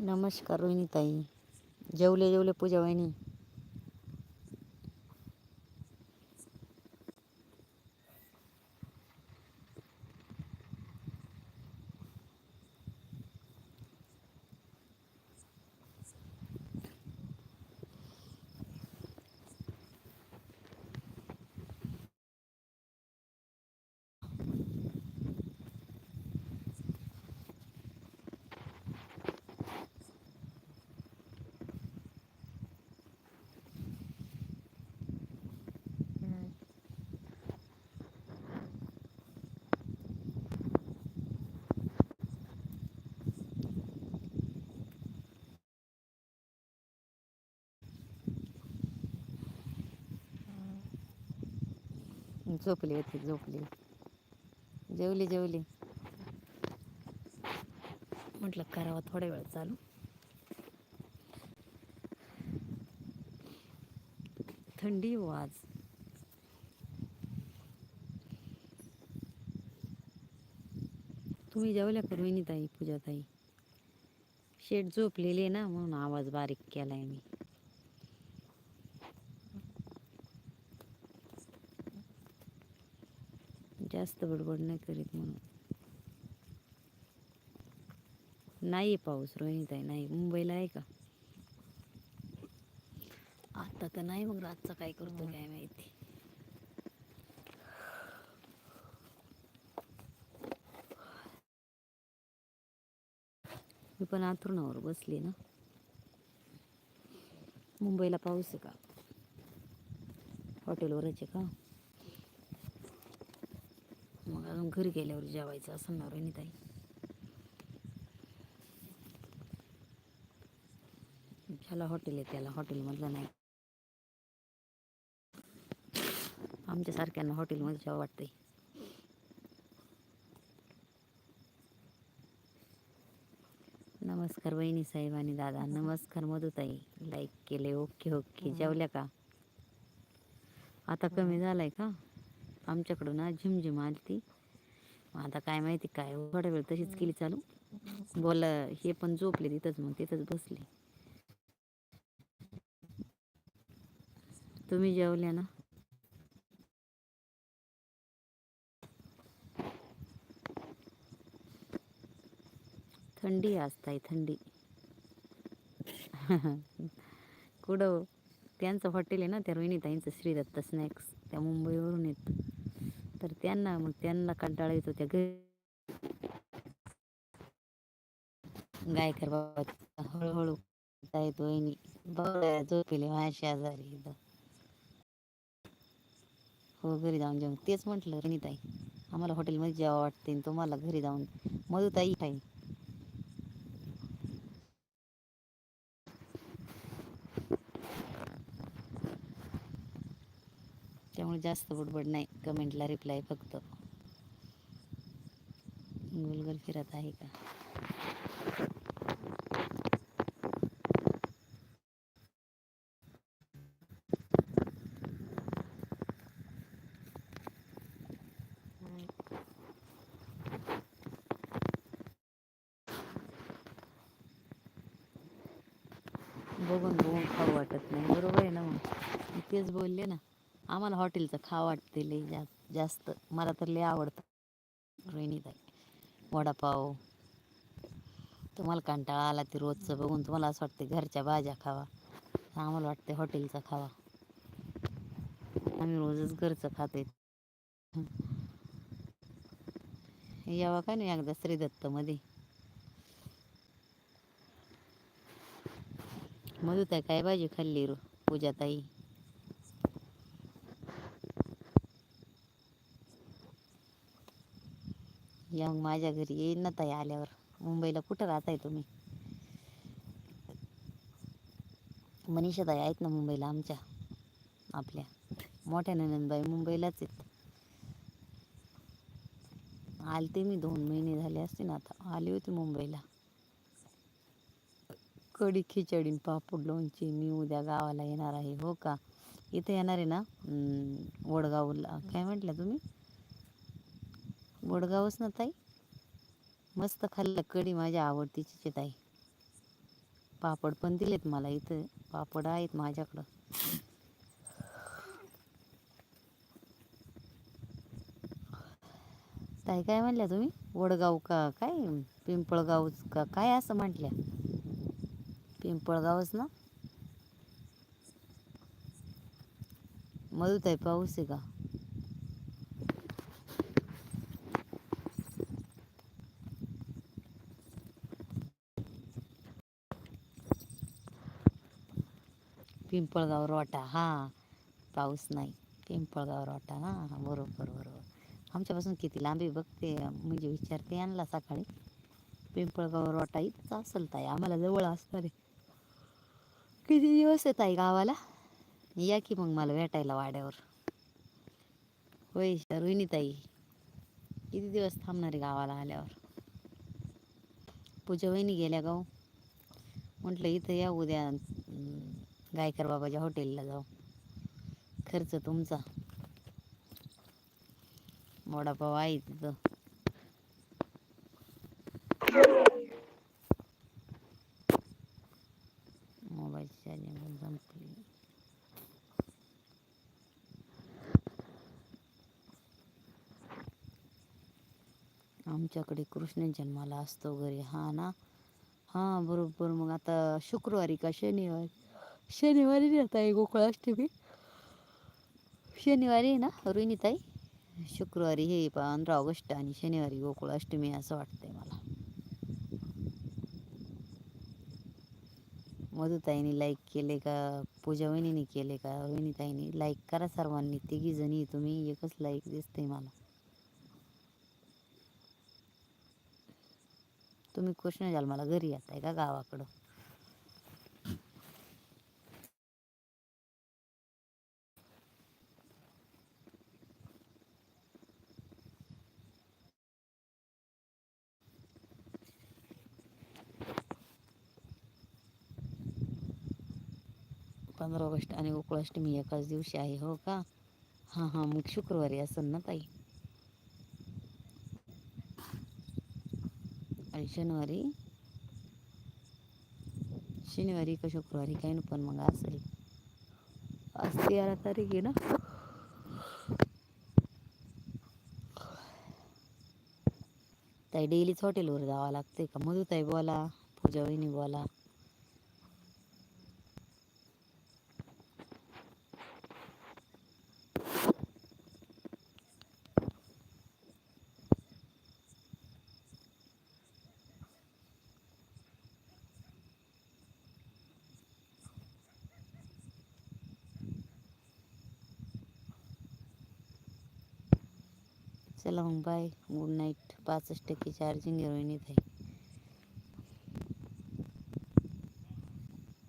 नमस्कार रोहिणीताई. जेवले जेवले पूजा वहिनी? झोपली होती झोपली. जेवली जेवली. म्हटलं करावं थोड्या वेळ चालू. थंडी वाज हो तुम्ही जेवल्या का रोहिणीताई पूजाताई? शेट झोपलेली आहे ना म्हणून आवाज बारीक केलाय मी. जास्त बडबड नाही करीत म्हणून. नाही पाऊस रोहिणीताई नाही. मुंबईला आहे का? आता तर नाही मग रातचा काय करतो काय माहिती. मी पण आथरुणावर बसली ना. मुंबईला पाऊस आहे का? हॉटेलवरच आहे का? मग अजून घरी गेल्यावर जेवायचं असं ना ताई. ज्याला हॉटेल आहे त्याला हॉटेलमधलं नाही. आमच्यासारख्यांना हॉटेलमध्ये जेव्हा वाटतंय. नमस्कार वहिनी साहेब आणि दादा. नमस्कार मधुताई. लाईक केले ओके ओके जेवल्या का? आता कमी झालाय का? आमच्याकडून ना झिमझिम आली ती मग आता काय माहिती काय थोडा वेळ तशीच केली चालू. बोला हे पण झोपले तिथंच मग तिथंच बसले. तुम्ही जेवल्या ना? थंडी असताय थंडी. कुठं हो? त्यांचं हॉटेल आहे ना त्या रोहिणीताईंचं श्रीदत्त स्नॅक्स त्या मुंबईवरून येत. तर त्यांना मग त्यांना कंटाळा येतो त्या घरी. गायकर बाबा हळूहळू येत झोपेले माझ्या आजारी हो घरी जाऊन जेवण. तेच म्हटलं रणीताई आम्हाला हॉटेलमध्ये जेव्हा वाटते आणि तुम्हाला घरी जाऊन मधुताई ताई जास्त बडबड नाही कमेंटला रिप्लाय फक्त. गुलगल फिरत आहे का? बघून बघून खाऊ वाटत नाही. बरोबर आहे ना मग? तेच बोलले ना. आम्हाला हॉटेलचं खा वाटते लई जास्त जास्त. मला तर लई आवडतं. रोहिणीताई वडापाव. तुम्हाला कंटाळा आला ते रोजचं बघून तुम्हाला असं वाटते घरच्या भाज्या खावा. आम्हाला वाटते हॉटेलचा खावा. आम्ही रोजच घरचं खाते यावा का नाही एकदा श्रीदत्तमध्ये. मधुताई काय भाजी खाल्ली रो पूजाताई? या मग माझ्या घरी येईन ना ताई आल्यावर. मुंबईला कुठं राहताय तुम्ही? मनीषा ताई आहेत ना मुंबईला आमच्या आपल्या. मोठ्या ननंदबाई मुंबईलाच आहेत. आलते मी दोन महिने झाले असते ना आता. आली होती मुंबईला. कडी खिचडी पापड लोणची मी उद्या गावाला येणार आहे हो का? इथे येणार आहे ना? वडगावला. काय म्हटलं तुम्ही? वडगावच ना ताई? मस्त खाल्लं कढी माझ्या आवडतीची ताई. पापड पण दिलेत मला इथं. पापड आहेत माझ्याकडं. ताई काय म्हणल्या तुम्ही? वडगाव का? काय? पिंपळगाव का? काय असं म्हटल्या? पिंपळगावच ना? मधुताई पाऊस आहे का? पिंपळगाव रोटा हा पाऊस नाही. पिंपळगाव रोटा हां बरोबर बरोबर. आमच्यापासून किती लांबी बघते म्हणजे विचारते आणला सकाळी. पिंपळगाव रोटा इथंच असेल ताई आम्हाला जवळ असणार. आहे किती दिवस येत आहे गावाला? या की मग मला भेटायला वाड्यावर. होय रोहिणी ताई. किती दिवस थांबणार आहे गावाला आल्यावर? पूजा वहिनी गेल्या गाव हो? म्हटलं इथं या उद्या गायकर बाबाच्या हॉटेलला जाऊ. खर्च तुमचा. वडापाव आहे तिथं. मोबाईल चार्जिंग संपली. आमच्याकडे कृष्ण जन्माला असतो घरी. हा ना? हां बरोबर. मग आता शुक्रवारी का शनिवारी? शनिवारी नेत आहे गोकुळाष्टमी शनिवारी आहे ना रोहिणीताई शुक्रवारी हे पंधरा ऑगस्ट आणि शनिवारी गोकुळाष्टमी असं वाटतंय मला. मधुताईने लाईक केले का पूजा वहिनीने केले का रोहिणीताईने लाईक करा सर्वांनी तिघी जणी तुम्ही एकच लाईक दिसते मला. तुम्ही कृष्ण मला घरी येताय का गावाकडं? पंधरा ऑगस्ट आणि गोकुळाष्टमी एकाच दिवशी आहे हो का? हां हां मग शुक्रवारी असेल ना ताई. आणि शनिवारी? शनिवारी का शुक्रवारी? काही ना पण मग असेल. आज तेरा तारीख आहे ना? ताई डेलीच हॉटेलवर जावं लागते का? मधुताई बोला पूजा वहिनी बोला. चला मग बाय. Good night. पासष्ट टक्के चार्जिंग आहे रोहिणीत आहे.